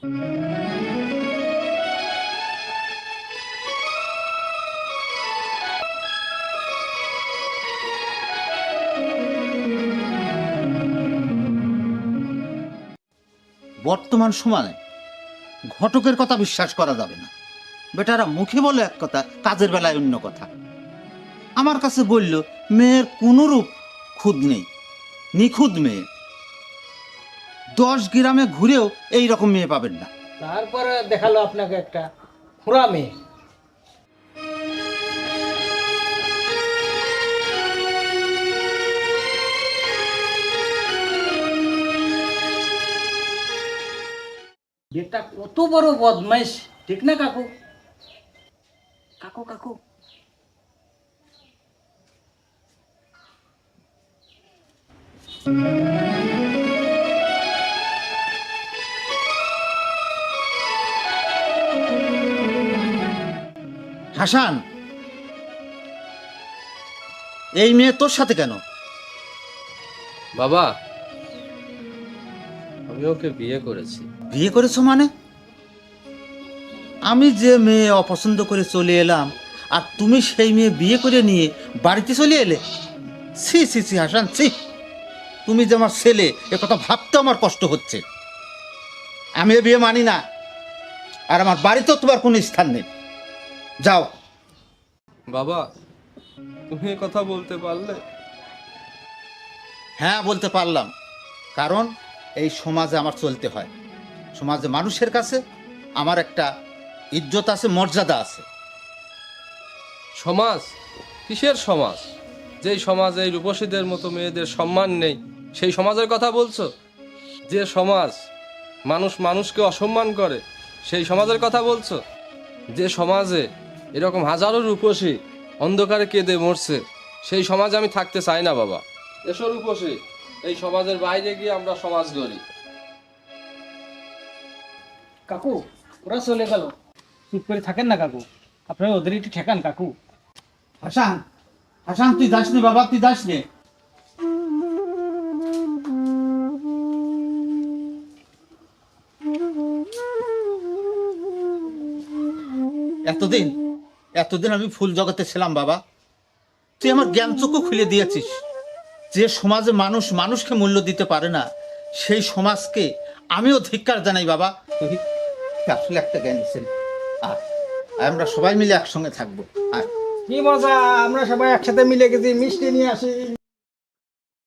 বর্তমান সময়ে ঘটকের কথা বিশ্বাস করা যাবে না। বেটারা মুখে বলে এক কথা, কাজের বেলায় অন্য কথা। আমার কাছে বলল, মেয়ের কোনোরূপ খুদ নেই, নিখুঁত মেয়ে। দশ গ্রামে ঘুরেও এই রকম মেয়ে পাবেন না। তারপরে দেখাল আপনাকে একটা খুঁড়া মেয়ে। বেটা কত বড় বদমাইশ ঠিক না কাকু? কাকু কাকু। হাসান! এই মেয়ে তোর সাথে কেন? বাবা আমি ওকে বিয়ে করেছি। বিয়ে করেছ মানে? আমি যে মেয়ে অপছন্দ করে চলে এলাম আর তুমি সেই মেয়ে বিয়ে করে নিয়ে বাড়িতে চলে এলে? ছি ছি ছি হাসান ছি! তুমি যে আমার ছেলে এ কথা ভাবতে আমার কষ্ট হচ্ছে। আমি এ বিয়ে মানি না আর আমার বাড়িতেও তোমার কোনো স্থান নেই। যাও। বাবা তুমি এ কথা বলতে পারলে? হ্যাঁ বলতে পারলাম। কারণ এই সমাজে আমার চলতে হয়। সমাজে মানুষের কাছে আমার একটা ইজ্জত আছে মর্যাদা আছে। সমাজ? কিসের সমাজ? যেই সমাজে এই রূপসীদের মতো মেয়েদের সম্মান নেই সেই সমাজের কথা বলছো? যে সমাজ মানুষ মানুষকে অসম্মান করে সেই সমাজের কথা বলছো? যে সমাজে এরকম হাজারো রূপসী অন্ধকারে কেঁদে মরছে। সেই সমাজে আমি থাকতে চাই না বাবা। এসো রূপসী এই সমাজের বাইরে গিয়ে আমরা সমাজ গড়ি। কাকু ওরা চলে গেল। চুপ করে থাকেন না কাকু। আপনারা ওদের একটু ঠেকান কাকু। হাসান হাসান তুই যাস নে বাবা তুই যাস নে এতদিন এতদিন আমি ফুল জগতে ছিলাম, বাবা। তুই আমার জ্ঞান চক্ষু খুলে দিয়েছিস। যে সমাজে মানুষ মানুষকে মূল্য দিতে পারে না, সেই সমাজকে আমিও ধিক্কার জানাই, বাবা। তুই আসলে একটা জ্ঞানী ছিল। আর আমরা সবাই মিলে একসঙ্গে থাকব। আর কি মজা, আমরা সবাই একসাথে মিলে গেছি, মিষ্টি নিয়ে আসি।